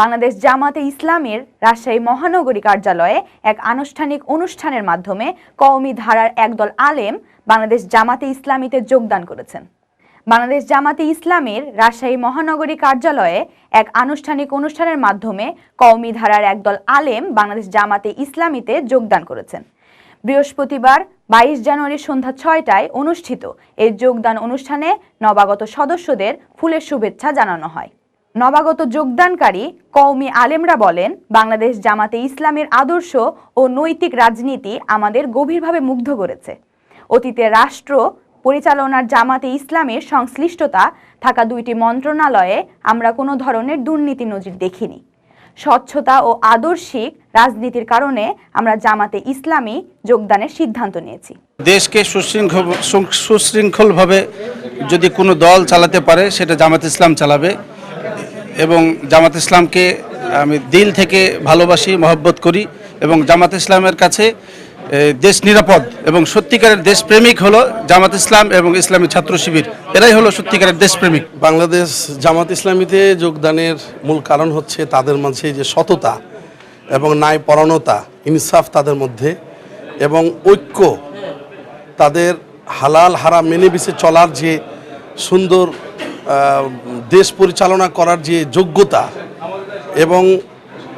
বাংলাদেশ জামাতে ইসলামের রাজশাহী মহানগরী কার্যালয়ে এক আনুষ্ঠানিক অনুষ্ঠানের মাধ্যমে কওমি ধারার একদল আলেম বাংলাদেশ জামাতে ইসলামীতে যোগদান করেছেন। বাংলাদেশ জামাতে ইসলামের রাজশাহী মহানগরী কার্যালয়ে এক আনুষ্ঠানিক অনুষ্ঠানের মাধ্যমে কওমি ধারার একদল আলেম বাংলাদেশ জামাতে ইসলামীতে যোগদান করেছেন। বৃহস্পতিবার বাইশ জানুয়ারি সন্ধ্যা ছয়টায় অনুষ্ঠিত এই যোগদান অনুষ্ঠানে নবাগত সদস্যদের ফুলের শুভেচ্ছা জানানো হয়। নবাগত যোগদানকারী কওমি আলেমরা বলেন, বাংলাদেশ জামাতে ইসলামের আদর্শ ও নৈতিক রাজনীতি আমাদের গভীরভাবে মুগ্ধ করেছে। অতীতে রাষ্ট্র পরিচালনার জামাতে ইসলামের সংশ্লিষ্টতা থাকা দুইটি মন্ত্রণালয়ে আমরা কোনো ধরনের দুর্নীতি নজির দেখিনি। স্বচ্ছতা ও আদর্শিক রাজনীতির কারণে আমরা জামাতে ইসলামী যোগদানের সিদ্ধান্ত নিয়েছি। দেশকে সুশৃঙ্খল সুশৃঙ্খলভাবে যদি কোনো দল চালাতে পারে, সেটা জামাত ইসলাম চালাবে। এবং জামাত ইসলামকে আমি দিল থেকে ভালোবাসি, মহব্বত করি এবং জামাত ইসলামের কাছে দেশ নিরাপদ এবং সত্যিকারের দেশপ্রেমিক হলো জামাত ইসলাম এবং ইসলামী ছাত্র শিবির। এরাই হলো সত্যিকারের দেশপ্রেমিক। বাংলাদেশ জামাত ইসলামীতে যোগদানের মূল কারণ হচ্ছে তাদের মাঝে যে সততা এবং ন্যায় পরায়ণতা, ইনসাফ তাদের মধ্যে এবং ঐক্য তাদের হালাল হারাম মেনে বেছে চলার যে সুন্দর দেশ পরিচালনা করার যে যোগ্যতা এবং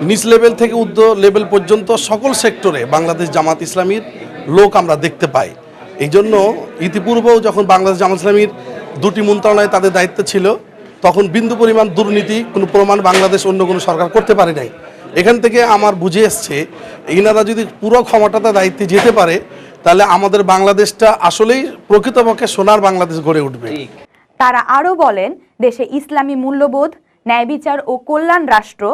নিচ লেভেল থেকে উদ্য লেভেল পর্যন্ত সকল সেক্টরে বাংলাদেশ জামাত ইসলামীর লোক আমরা দেখতে পাই। এই জন্য ইতিপূর্বেও যখন বাংলাদেশ জামাত ইসলামীর দুটি মন্ত্রণালয়ে তাদের দায়িত্ব ছিল, তখন বিন্দু পরিমাণ দুর্নীতি, কোনো প্রমাণ বাংলাদেশ অন্য কোনো সরকার করতে পারে নাই। এখান থেকে আমার বুঝে এসছে, ইনারা যদি পুরো ক্ষমতাটা দায়িত্বে যেতে পারে, তাহলে আমাদের বাংলাদেশটা আসলেই প্রকৃতপক্ষে সোনার বাংলাদেশ গড়ে উঠবে। তারা আরও বলেন, দেশে ইসলামী মূল্যবোধ ন্যায় বিচার ও কল্যাণ রাষ্ট্র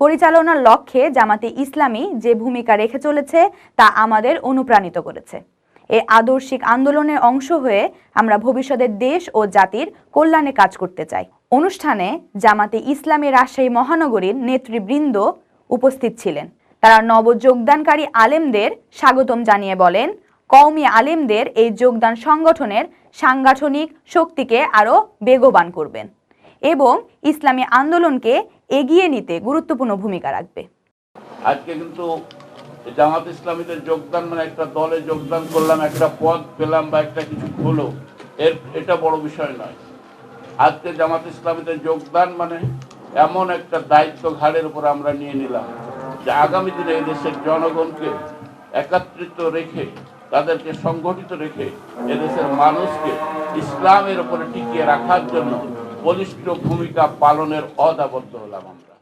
পরিচালনার লক্ষ্যে জামাতে ইসলামী যে ভূমিকা রেখে চলেছে, তা আমাদের অনুপ্রাণিত করেছে। এ আদর্শিক আন্দোলনের অংশ হয়ে আমরা ভবিষ্যতের দেশ ও জাতির কল্যাণে কাজ করতে চাই। অনুষ্ঠানে জামাতে ইসলামী রাজশাহী মহানগরীর নেতৃবৃন্দ উপস্থিত ছিলেন। তারা নবযোগদানকারী আলেমদের স্বাগতম জানিয়ে বলেন কওমি আলেমদের এই যোগদান সংগঠনের সাংগঠনিক শক্তিকে আরও বেগবান করবেন এবং ইসলামী আন্দোলনকে এগিয়ে নিতে গুরুত্বপূর্ণ ভূমিকা রাখবে। আজকে কিন্তু জামাত ইসলামীদের যোগদান মানে একটা দলে যোগদান করলাম, একটা পদ পেলাম বা একটা কিছু হলো, এর, এটা বড় বিষয় নয়। আজকে জামাত ইসলামীদের যোগদান মানে এমন একটা দায়িত্ব ঘাড়ের উপর আমরা নিয়ে নিলাম যে আগামী দিনে দেশের জনগণকে একাত্রিত রেখে তাদেরকে সংগঠিত রেখে এদেশের মানুষকে ইসলামের উপরে টিকিয়ে রাখার জন্য বলিষ্ঠ ভূমিকা পালনের অদাবদ্ধ হলাম আমরা।